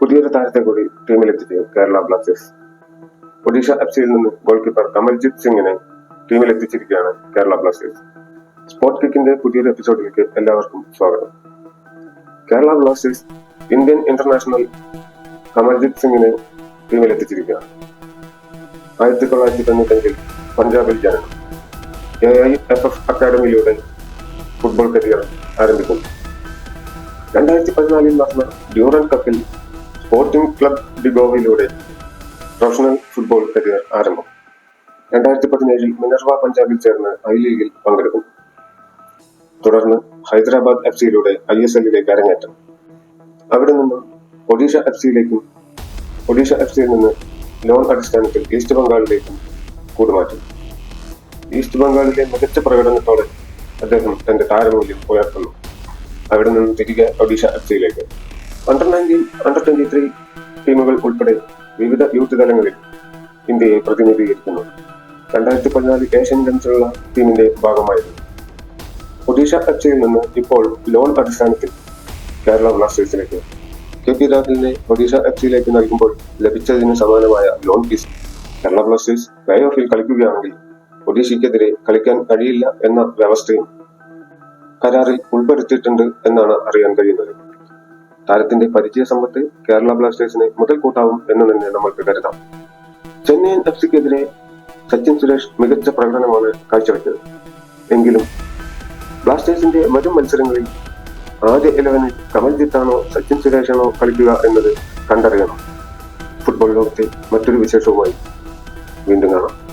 പുതിയൊരു താരത്തെ കൂടി ടീമിലെത്തിച്ച് കേരള ബ്ലാസ്റ്റേഴ്സ്. ഒഡീഷ എഫ് സിയിൽ നിന്ന് ഗോൾ കീപ്പർ കമൽജിത് സിംഗിനെ ടീമിലെത്തിച്ചിരിക്കുകയാണ് കേരള ബ്ലാസ്റ്റേഴ്സ്. സ്പോർട് കിക്കിന്റെ പുതിയൊരു എപ്പിസോഡിലേക്ക് എല്ലാവർക്കും സ്വാഗതം. Kerala Blasters Indian international Kamaljit സിംഗിനെ ടീമിലെത്തിച്ചിരിക്കുകയാണ്. ആയിരത്തി തൊള്ളായിരത്തി തൊണ്ണൂറ്റഞ്ചിൽ പഞ്ചാബിൽ ജനനം. എ ഐ എഫ് എഫ് അക്കാദമിയിലൂടെ ഫുട്ബോൾ കരിയർ ആരംഭിക്കുന്നു. രണ്ടായിരത്തി പതിനാലിൽ നടന്ന ഡ്യൂറൻ കപ്പിൽ സ്പോർട്ടിംഗ് ക്ലബ് ഡിഗോവിലൂടെ പ്രൊഫഷണൽ ഫുട്ബോൾ കരിയർ ആരംഭം. രണ്ടായിരത്തി പതിനേഴിൽ മിനർവ പഞ്ചാബിൽ ചേർന്ന് ഐ ലീഗിൽ പങ്കെടുക്കും. തുടർന്ന് ഹൈദരാബാദ് എഫ് സിയിലൂടെ ഐ എസ് എല്ലിലേക്ക് അരങ്ങേറ്റം. അവിടെ നിന്നും ഒഡീഷ എഫ് സിയിലേക്കും ഒഡീഷ എഫ് സിയിൽ നിന്ന് ലോൺ അടിസ്ഥാനത്തിൽ ഈസ്റ്റ് ബംഗാളിലേക്കും കൂടുമാറ്റി. ഈസ്റ്റ് ബംഗാളിലെ മികച്ച പ്രകടനത്തോടെ അദ്ദേഹം തന്റെ താരമൂല്യം ഉയർത്തുന്നു. അവിടെ നിന്നും തിരികെ ഒഡീഷ എഫ് സിയിലേക്ക് under nineteen under twenty three ടീമുകൾ ഉൾപ്പെടെ വിവിധ യൂത്ത് തലങ്ങളിൽ ഇന്ത്യയെ പ്രതിനിധീകരിക്കുന്നു. രണ്ടായിരത്തി പതിനാല് ഏഷ്യൻ ഗെയിംസിലുള്ള ടീമിന്റെ ഭാഗമായിരുന്നു. ഒഡീഷ കച്ചയിൽ നിന്ന് ഇപ്പോൾ ലോൺ അടിസ്ഥാനത്തിൽ കേരള ബ്ലാസ്റ്റേഴ്സിലേക്ക്. കെ പി രാഹുലിനെ ഒഡീഷ എഫ്സിയിലേക്ക് നൽകുമ്പോൾ ലഭിച്ചതിന് സമാനമായ loan fees Kerala Blasters play ഓഫിൽ കളിക്കുകയാണെങ്കിൽ ഒഡീഷയ്ക്കെതിരെ കളിക്കാൻ കഴിയില്ല എന്ന വ്യവസ്ഥയും കരാറിൽ ഉൾപ്പെടുത്തിയിട്ടുണ്ട് എന്നാണ് അറിയാൻ കഴിയുന്നത്. താരത്തിന്റെ പരിചയ സമ്പത്ത് കേരള ബ്ലാസ്റ്റേഴ്സിന് മുതൽക്കൂട്ടാവും എന്ന് തന്നെ നമ്മൾക്ക് കരുതാം. ചെന്നൈയിൻ എഫ് സിക്കെതിരെ സച്ചിൻ സുരേഷ് മികച്ച പ്രകടനമാണ് കാഴ്ചവെച്ചത്. എങ്കിലും ബ്ലാസ്റ്റേഴ്സിന്റെ വരും മത്സരങ്ങളിൽ ആദ്യ ഇലവനിൽ കമൽജിത്താണോ സച്ചിൻ സുരേഷാണോ കളിക്കുക എന്നത് കണ്ടറിയണം. ഫുട്ബോൾ ലോകത്തെ മറ്റൊരു വിശേഷവുമായി വീണ്ടും കാണാം.